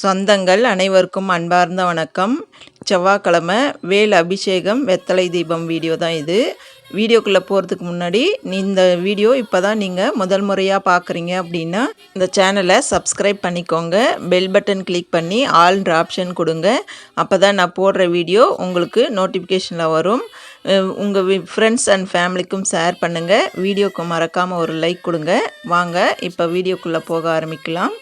சொந்தங்கள் அனைவருக்கும் அன்பார்ந்த வணக்கம். செவ்வாய்க்கிழமை வேல் அபிஷேகம் வெத்தலை தீபம் வீடியோ தான் இது. வீடியோக்குள்ளே போகிறதுக்கு முன்னாடி இந்த வீடியோ இப்போ தான் நீங்கள் முதல் முறையாக பார்க்குறீங்க அப்படின்னா இந்த சேனலை சப்ஸ்கிரைப் பண்ணிக்கோங்க. பெல் பட்டன் கிளிக் பண்ணி ஆல்ன்ற ஆப்ஷன் கொடுங்க. அப்போ தான் நான் போடுற வீடியோ உங்களுக்கு நோட்டிஃபிகேஷனில் வரும். உங்கள் ஃப்ரெண்ட்ஸ் அண்ட் ஃபேமிலிக்கும் ஷேர் பண்ணுங்கள் வீடியோக்கு மறக்காமல் ஒரு லைக் கொடுங்க. வாங்க இப்போ வீடியோக்குள்ளே போக ஆரம்பிக்கலாம்.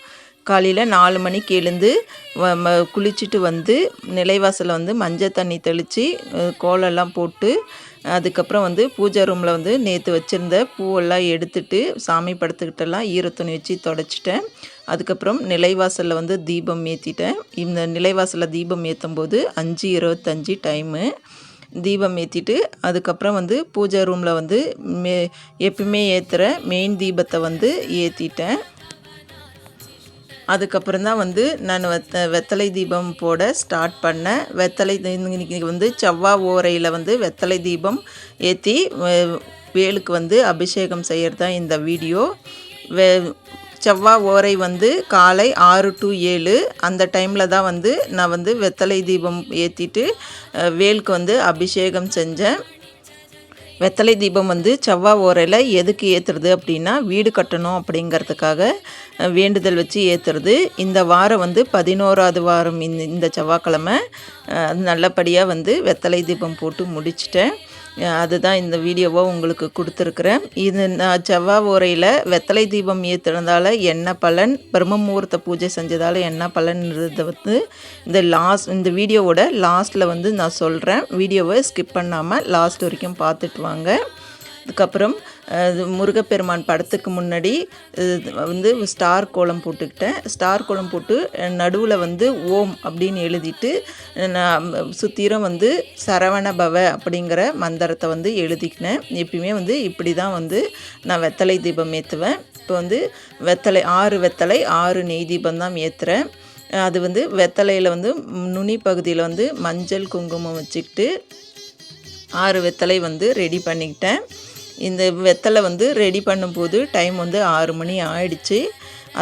காலையில் நாலு மணிக்கு எழுந்து வ- ம- குளிச்சுட்டு வந்து நிலைவாசலில் வந்து மஞ்சள் தண்ணி தெளித்து கோலெல்லாம் போட்டு அதுக்கப்புறம் வந்து பூஜை ரூமில் வந்து நேற்று வச்சுருந்த பூவெல்லாம் எடுத்துட்டு சாமி படத்துக்கிட்டெல்லாம் ஈரத்துணி வச்சு தொடச்சிட்டேன். அதுக்கப்புறம் நிலைவாசலில் வந்து தீபம் ஏற்றிட்டேன் இந்த நிலைவாசலில் தீபம் ஏற்றும் போது அஞ்சு இருபத்தஞ்சி டைமு. தீபம் ஏற்றிட்டு அதுக்கப்புறம் வந்து பூஜை ரூமில் வந்து மே எப்பயுமே ஏற்றுற மெயின் தீபத்தை வந்து ஏற்றிட்டேன் அதுக்கப்புறம் தான் வந்து நான் வெத்த வெத்தலை தீபம் போட ஸ்டார்ட் பண்ணேன். வெத்தலை இன்னைக்கு வந்து செவ்வாய் ஓரையில் வந்து வெத்தலை தீபம் ஏற்றி வேலுக்கு வந்து அபிஷேகம் செய்கிறது தான் இந்த வீடியோ. வே செவ்வாய் ஓரை வந்து காலை ஆறு டு ஏழு அந்த டைமில் தான் வந்து நான் வந்து வெத்தலை தீபம் ஏற்றிட்டு வேலுக்கு வந்து அபிஷேகம் செஞ்சேன். வெத்தலை தீபம் வந்து செவ்வாய் ஓரையில் எதுக்கு ஏற்றுறது அப்படின்னா வீடு கட்டணும் அப்படிங்கிறதுக்காக வேண்டுதல் வச்சு ஏற்றுறது இந்த வாரம் வந்து பதினோராவது வாரம் இந்த இந்த செவ்வாய்க்கிழமை நல்லபடியாக வந்து வெத்தலை தீபம் போட்டு முடிச்சிட்டேன். அதுதான் இந்த வீடியோவை உங்களுக்கு கொடுத்துருக்குறேன். இது நான் செவ்வாய் ஓரையில் வெத்தலை தீபம் ஏற்றுனதால் என்ன பலன்? பிரம்ம முகூர்த்த பூஜை செஞ்சதால் என்ன பலன்ன்றதை வந்து இந்த லாஸ்ட் இந்த வீடியோவோட லாஸ்ட்டில் வந்து நான் சொல்கிறேன் வீடியோவை ஸ்கிப் பண்ணாமல் லாஸ்ட் வரைக்கும் பார்த்துட்டு வாங்க அதுக்கப்புறம் முருகப்பெருமான் படத்துக்கு முன்னாடி வந்து ஸ்டார் கோலம் போட்டுக்கிட்டேன். ஸ்டார் கோலம் போட்டு நடுவில் வந்து ஓம் அப்படின்னு எழுதிட்டு நான் வந்து சரவண பவ அப்படிங்கிற மந்திரத்தை வந்து எழுதிக்கினேன். எப்பயுமே வந்து இப்படி தான் வந்து நான் வெத்தலை தீபம் ஏற்றுவேன் இப்போ வந்து வெத்தலை ஆறு வெத்தலை ஆறு நெய் தீபம் தான் ஏற்றுறேன் அது வந்து வெத்தலையில் வந்து நுனி பகுதியில் வந்து மஞ்சள் குங்குமம் வச்சுக்கிட்டு ஆறு வெத்தலை வந்து ரெடி பண்ணிக்கிட்டேன். இந்த வெத்தலை வந்து ரெடி பண்ணும்போது டைம் வந்து ஆறு மணி ஆயிடுச்சு.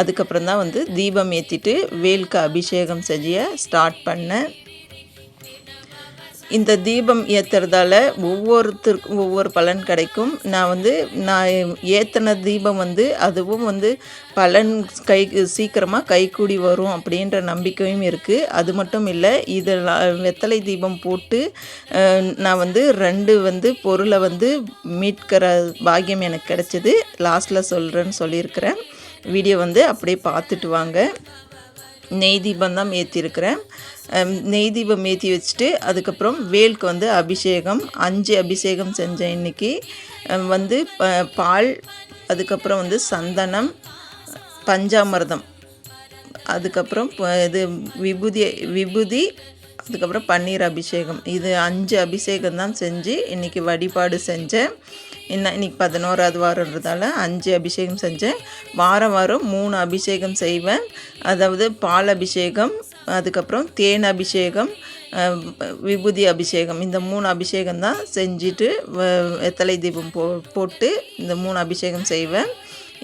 அதுக்கப்புறம் தான் வந்து தீபம் ஏற்றிட்டு வேலுக்கு அபிஷேகம் செய்ய ஸ்டார்ட் பண்ணேன். இந்த தீபம் ஏற்றுறதால ஒவ்வொருத்தருக்கும் ஒவ்வொரு பலன் கிடைக்கும். நான் வந்து நான் ஏற்றின தீபம் வந்து அதுவும் வந்து பலன் கை சீக்கிரமாக கைக்கூடி வரும் அப்படின்ற நம்பிக்கையும் இருக்குது அது மட்டும் இல்லை இதில் வெத்தலை தீபம் போட்டு நான் வந்து ரெண்டு வந்து பொருளை வந்து மீட்கிற பாக்கியம் எனக்கு கிடைச்சிது. லாஸ்ட்டில் சொல்கிறேன்னு சொல்லியிருக்கிறேன். வீடியோ வந்து அப்படியே பார்த்துட்டு வாங்க. நெய் தீபம் தான் ஏற்றிருக்கிறேன் நெய் தீபம் ஏற்றி வச்சுட்டு அதுக்கப்புறம் வேலுக்கு வந்து அபிஷேகம் அஞ்சு அபிஷேகம் செஞ்சேன் இன்னைக்கு. வந்து ப- பால் அதுக்கப்புறம் வந்து சந்தனம் பஞ்சாமிர்தம். அதுக்கப்புறம் இது விபூதி விபூதி அதுக்கப்புறம் பன்னீர் அபிஷேகம். இது அஞ்சு அபிஷேகம் தான் செஞ்சு இன்றைக்கி வழிபாடு செஞ்சேன். என்ன இன்னைக்கு பதினோராவது வாரன்றதால அஞ்சு அபிஷேகம் செஞ்சேன். வாரம் வாரம் மூணு அபிஷேகம் செய்வேன். அதாவது பால் அபிஷேகம் அதுக்கப்புறம் தேன் அபிஷேகம் விபூதி அபிஷேகம். இந்த மூணு அபிஷேகம் தான் செஞ்சுட்டு வ- வெத்தலை தீபம் போ போட்டு இந்த மூணு அபிஷேகம் செய்வேன்.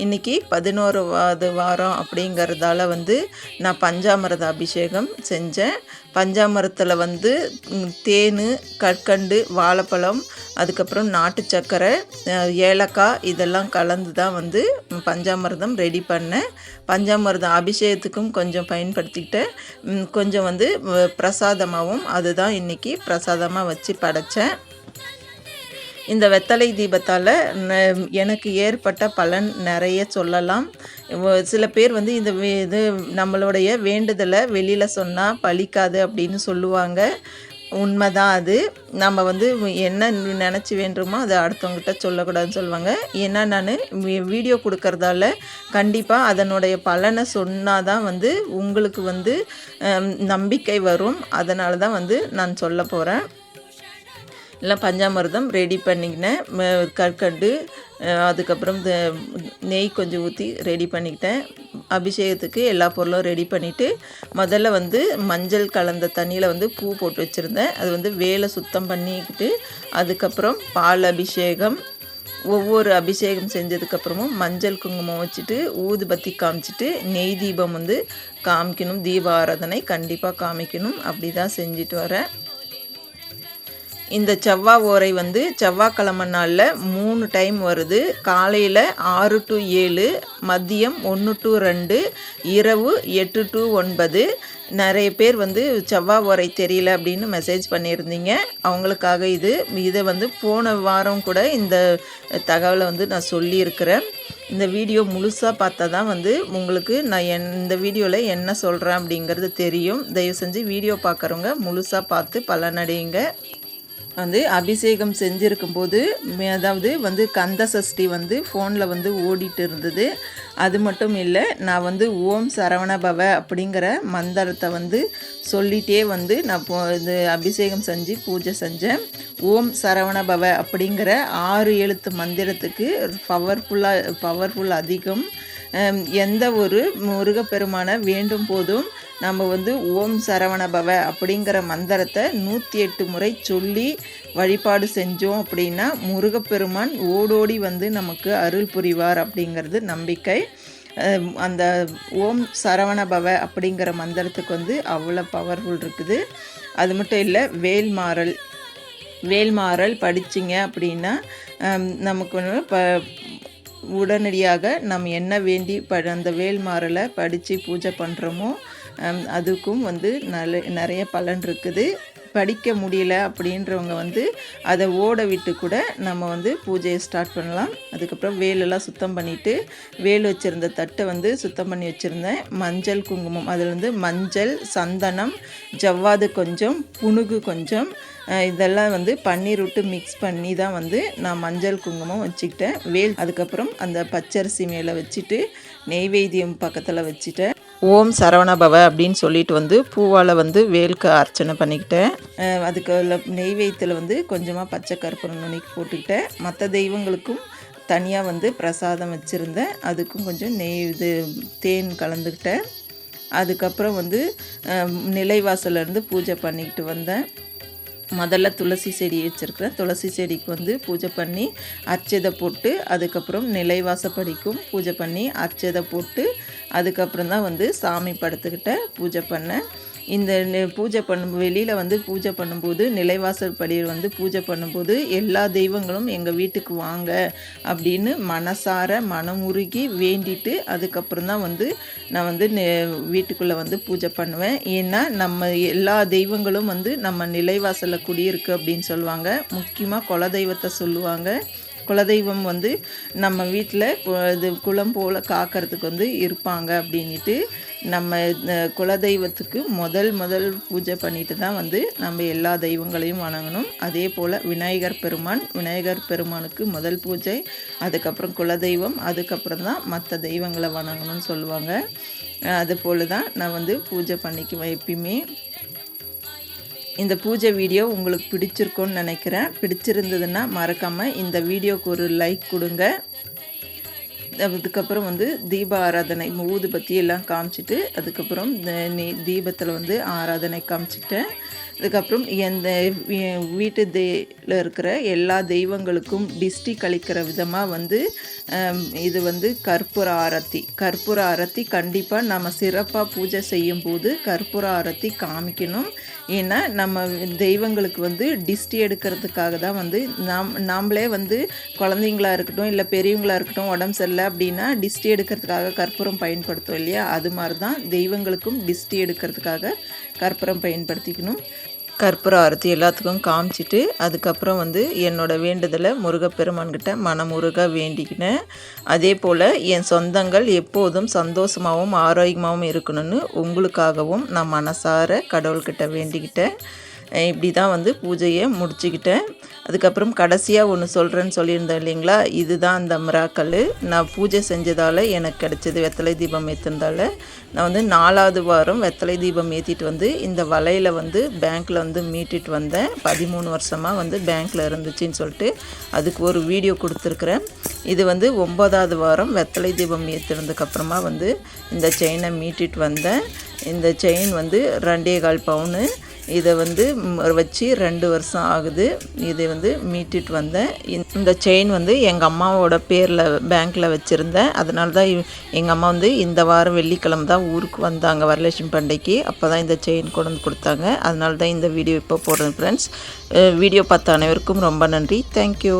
இன்றைக்கி பதினோருவாது வாரம் அப்படிங்கிறதால வந்து நான் பஞ்சாமிரத அபிஷேகம் செஞ்சேன். பஞ்சாமிரத்தில் வந்து தேன் கற்கண்டு வாழைப்பழம் அதுக்கப்புறம் நாட்டு சர்க்கரை ஏலக்காய் இதெல்லாம் கலந்து தான் வந்து பஞ்சாமிரதம் ரெடி பண்ணேன். பஞ்சாமிரதம் அபிஷேகத்துக்கும் கொஞ்சம் பயன்படுத்திக்கிட்டேன். கொஞ்சம் வந்து பிரசாதமாகவும் அதுதான் இன்றைக்கி பிரசாதமாக வச்சு படைச்சேன். இந்த வெத்தலை தீபத்தால் எனக்கு ஏற்பட்ட பலன் நிறைய சொல்லலாம். சில பேர் வந்து இந்த இது நம்மளுடைய வேண்டுதலை வெளியில் சொன்னால் பலிக்காது அப்படின்னு சொல்லுவாங்க. உண்மைதான் அது. நம்ம வந்து என்ன நினச்சி வேண்டுமோ அதை அடுத்தவங்ககிட்ட சொல்லக்கூடாதுன்னு சொல்லுவாங்க. ஏன்னா நான் வீடியோ கொடுக்கறதால கண்டிப்பாக அதனுடைய பலனை சொன்னால் தான் வந்து உங்களுக்கு வந்து நம்பிக்கை வரும். அதனால தான் வந்து நான் சொல்ல போகிறேன் எல்லாம் பஞ்சாமிர்தம் ரெடி பண்ணிக்கினேன். கற்கண்டு அதுக்கப்புறம் இந்த நெய் கொஞ்சம் ஊற்றி ரெடி பண்ணிக்கிட்டேன். அபிஷேகத்துக்கு எல்லா பொருளும் ரெடி பண்ணிவிட்டு முதல்ல வந்து மஞ்சள் கலந்த தண்ணியில் வந்து பூ போட்டு வச்சுருந்தேன். அது வந்து வேலை சுத்தம் பண்ணிக்கிட்டு அதுக்கப்புறம் பால் அபிஷேகம் ஒவ்வொரு அபிஷேகம் செஞ்சதுக்கப்புறமும் மஞ்சள் குங்குமம் வச்சுட்டு ஊதுபத்தி காமிச்சிட்டு நெய் தீபம் வந்து காமிக்கணும் தீபாராதனை கண்டிப்பாக காமிக்கணும். அப்படி தான் செஞ்சுட்டு வரேன். இந்த செவ்வாய் ஓரை வந்து செவ்வாய்க்கிழமை நாளில் மூணு டைம் வருது. காலையில் ஆறு டு ஏழு மதியம் ஒன்று டு ரெண்டு இரவு எட்டு டு ஒன்பது. நிறைய பேர் வந்து செவ்வாய் ஓரை தெரியல அப்படின்னு மெசேஜ் பண்ணியிருந்தீங்க. அவங்களுக்காக இது இதை வந்து போன வாரம் கூட இந்த தகவலை வந்து நான் சொல்லியிருக்கிறேன். இந்த வீடியோ முழுசாக பார்த்தா தான் வந்து உங்களுக்கு நான் என் இந்த வீடியோவில் என்ன சொல்கிறேன் அப்படிங்கிறது தெரியும். தயவு செஞ்சு வீடியோ பார்க்குறவங்க முழுசாக பார்த்து பலனடையுங்க. வந்து அபிஷேகம் செஞ்சுருக்கும் போது அதாவது வந்து கந்த சஷ்டி வந்து ஃபோனில் வந்து ஓடிட்டு இருந்தது அது மட்டும் இல்லை நான் வந்து ஓம் சரவண பவ அப்படிங்கிற மந்திரத்தை வந்து சொல்லிகிட்டே வந்து நான் போ இது அபிஷேகம் செஞ்சு பூஜை செஞ்சேன். ஓம் சரவண பவ அப்படிங்கிற ஆறு எழுத்து மந்திரத்துக்கு பவர்ஃபுல்லாக பவர்ஃபுல் அதிகம் எந்த ஒரு முருகப்பெருமானை வேண்டும் போதும் நம்ம வந்து ஓம் சரவண பவ அப்படிங்கிற மந்திரத்தை நூற்றி எட்டு முறை சொல்லி வழிபாடு செஞ்சோம் அப்படின்னா முருகப்பெருமான் ஓடோடி வந்து நமக்கு அருள் புரிவார் அப்படிங்கிறது நம்பிக்கை. அந்த ஓம் சரவண பவ அப்படிங்கிற மந்திரத்துக்கு வந்து அவ்வளோ பவர்ஃபுல் இருக்குது. அது மட்டும் இல்லை வேல்மாறல் வேல்மாறல் படிச்சிங்க அப்படின்னா நமக்கு ப உடனடியாக நம்ம என்ன வேண்டி ப அந்த வேல்மாறலை படித்து பூஜை பண்ணுறோமோ அதுக்கும் வந்து நல்ல நிறைய பலன் இருக்குது. படிக்க முடியல அப்படின்றவங்க வந்து அதை ஓட விட்டு கூட நம்ம வந்து பூஜையை ஸ்டார்ட் பண்ணலாம். அதுக்கப்புறம் வேலெல்லாம் சுத்தம் பண்ணிவிட்டு வேல் வச்சுருந்த தட்டை வந்து சுத்தம் பண்ணி வச்சுருந்தேன். மஞ்சள் குங்குமம் அதில் வந்து மஞ்சள் சந்தனம் ஜவ்வாது கொஞ்சம் புணுகு கொஞ்சம் இதெல்லாம் வந்து பன்னீர் விட்டு மிக்ஸ் பண்ணி தான் வந்து நான் மஞ்சள் குங்குமம் வச்சுக்கிட்டேன். வேல் அதுக்கப்புறம் அந்த பச்சரிசி மேலே வச்சுட்டு நெய்வேத்தியம் பக்கத்தில் வச்சுட்டேன். ஓம் சரவணபவ அப்படின்னு சொல்லிட்டு வந்து பூவால் வந்து வேலுக்கு அர்ச்சனை பண்ணிக்கிட்டேன். அதுக்கு நெய்வேத்தியில் வந்து கொஞ்சமாக பச்சை கருப்பூரம் நுனிக்கு போட்டுக்கிட்டேன். மற்ற தெய்வங்களுக்கும் தனியாக வந்து பிரசாதம் வச்சுருந்தேன். அதுக்கும் கொஞ்சம் நெய் இது தேன் கலந்துக்கிட்டேன். அதுக்கப்புறம் வந்து நிலைவாசலேருந்து பூஜை பண்ணிக்கிட்டு வந்தேன். முதல்ல துளசி செடி வச்சுருக்கிறேன். துளசி செடிக்கு வந்து பூஜை பண்ணி அர்ச்சதை போட்டு அதுக்கப்புறம் நிலைவாசப்படிக்கும் பூஜை பண்ணி அர்ச்சதை போட்டு அதுக்கப்புறம் தான் வந்து சாமி படத்துக்கிட்ட பூஜை பண்ணேன். இந்த பூஜை பண்ணும் வெளியில் வந்து பூஜை பண்ணும்போது நிலைவாசல் படியில் வந்து பூஜை பண்ணும்போது எல்லா தெய்வங்களும் எங்கள் வீட்டுக்கு வாங்க அப்படின்னு மனசார மனமுருகி வேண்டிட்டு அதுக்கப்புறம் தான் வந்து நான் வந்து வீட்டுக்குள்ளே வந்து பூஜை பண்ணுவேன். ஏன்னா நம்ம எல்லா தெய்வங்களும் வந்து நம்ம நிலைவாசலில் குடியிருக்கு அப்படின்னு சொல்லுவாங்க. முக்கியமாக குலதெய்வத்தை சொல்லுவாங்க. குலதெய்வம் வந்து நம்ம வீட்டில் இது குளம் போல் காக்கிறதுக்கு வந்து இருப்பாங்க அப்படின்ட்டு நம்ம குலதெய்வத்துக்கு முதல் முதல் பூஜை பண்ணிட்டு தான் வந்து நம்ம எல்லா தெய்வங்களையும் வணங்கணும். அதே போல் விநாயகர் பெருமான் விநாயகர் பெருமானுக்கு முதல் பூஜை அதுக்கப்புறம் குலதெய்வம் அதுக்கப்புறம் தான் மற்ற தெய்வங்களை வணங்கணும்னு சொல்லுவாங்க. அது போல் தான் நான் வந்து பூஜை பண்ணிக்குவேன் எப்பயுமே. இந்த பூஜை வீடியோ உங்களுக்கு பிடிச்சிருக்கோன்னு நினைக்கிறேன். பிடிச்சிருந்ததுன்னா மறக்காமல் இந்த வீடியோவுக்கு ஒரு லைக் கொடுங்க. அதுக்கப்புறம் வந்து தீப ஆராதனை ஊதுபத்தி எல்லாம் காமிச்சிட்டு அதுக்கப்புறம் தீபத்தில் வந்து ஆராதனை காமிச்சிட்டேன். அதுக்கப்புறம் எந்த வீட்டு தேயில் இருக்கிற எல்லா தெய்வங்களுக்கும் டிஸ்டி கழிக்கிற விதமாக வந்து இது வந்து கற்பூர ஆரத்தி. கற்பூர ஆரத்தி கண்டிப்பாக நம்ம சிறப்பாக பூஜை செய்யும் போது கற்பூர ஆரத்தி காமிக்கணும். ஏன்னா நம்ம தெய்வங்களுக்கு வந்து டிஸ்டி எடுக்கிறதுக்காக தான் வந்து நாம் நாம்ளே வந்து குழந்தைங்களா இருக்கட்டும் இல்லை பெரியவங்களாக இருக்கட்டும் உடம்பு சரியில்லை அப்படின்னா டிஸ்டி எடுக்கிறதுக்காக கற்பூரம் பயன்படுத்தும் இல்லையா? அது மாதிரி தான் தெய்வங்களுக்கும் டிஸ்டி எடுக்கிறதுக்காக கற்பூரம் பயன்படுத்திக்கணும். கற்பூரம் அறுத்து எல்லாத்துக்கும் காமிச்சிட்டு அதுக்கப்புறம் வந்து என்னோடய வேண்டுதலை முருகப்பெருமான்கிட்ட மனமுருக வேண்டிக்கினேன். அதே போல் என் சொந்தங்கள் எப்போதும் சந்தோஷமாகவும் ஆரோக்கியமாகவும் இருக்கணும்னு உங்களுக்காகவும் நான் மனசார கடவுள்கிட்ட வேண்டிக்கிட்டேன். இப்படி தான் வந்து பூஜையை முடிச்சுக்கிட்டேன். அதுக்கப்புறம் கடைசியாக ஒன்று சொல்கிறேன்னு சொல்லியிருந்தேன் இல்லைங்களா? இதுதான் அந்த மிராக்கல். நான் பூஜை செஞ்சதால் எனக்கு கிடச்சிது வெத்தலை தீபம் ஏற்றுனதால் நான் வந்து நாலாவது வாரம் வெத்தலை தீபம் ஏற்றிட்டு வந்து இந்த வலையில் வந்து பேங்க்கில் வந்து மீட்டுட்டு வந்தேன். பதிமூணு வருஷமாக வந்து பேங்க்கில் இருந்துச்சுன்னு சொல்லிட்டு அதுக்கு ஒரு வீடியோ கொடுத்துருக்குறேன். இது வந்து ஒம்பதாவது வாரம் வெத்தலை தீபம் ஏற்றுனதுக்கப்புறமா வந்து இந்த செயினை மீட்டிட்டு வந்தேன். இந்த செயின் வந்து ரெண்டே கால் பவுனு. இதை வந்து வச்சு ரெண்டு வருஷம் ஆகுது. இதை வந்து மீட்டுட்டு வந்தேன். இந்த- இந்த செயின் வந்து எங்கள் அம்மாவோட பேரில் பேங்க்கில் வச்சுருந்தேன். அதனால தான் எங்கள் அம்மா வந்து இந்த வாரம் வெள்ளிக்கிழமை தான் ஊருக்கு வந்தாங்க வரலட்சுமி பண்டிகைக்கு. அப்போ தான் இந்த செயின் கொண்டு வந்து கொடுத்தாங்க. அதனால தான் இந்த வீடியோ இப்போ போடுறேன் ஃப்ரெண்ட்ஸ் வீடியோ பார்த்த அனைவருக்கும் ரொம்ப நன்றி. தேங்க்யூ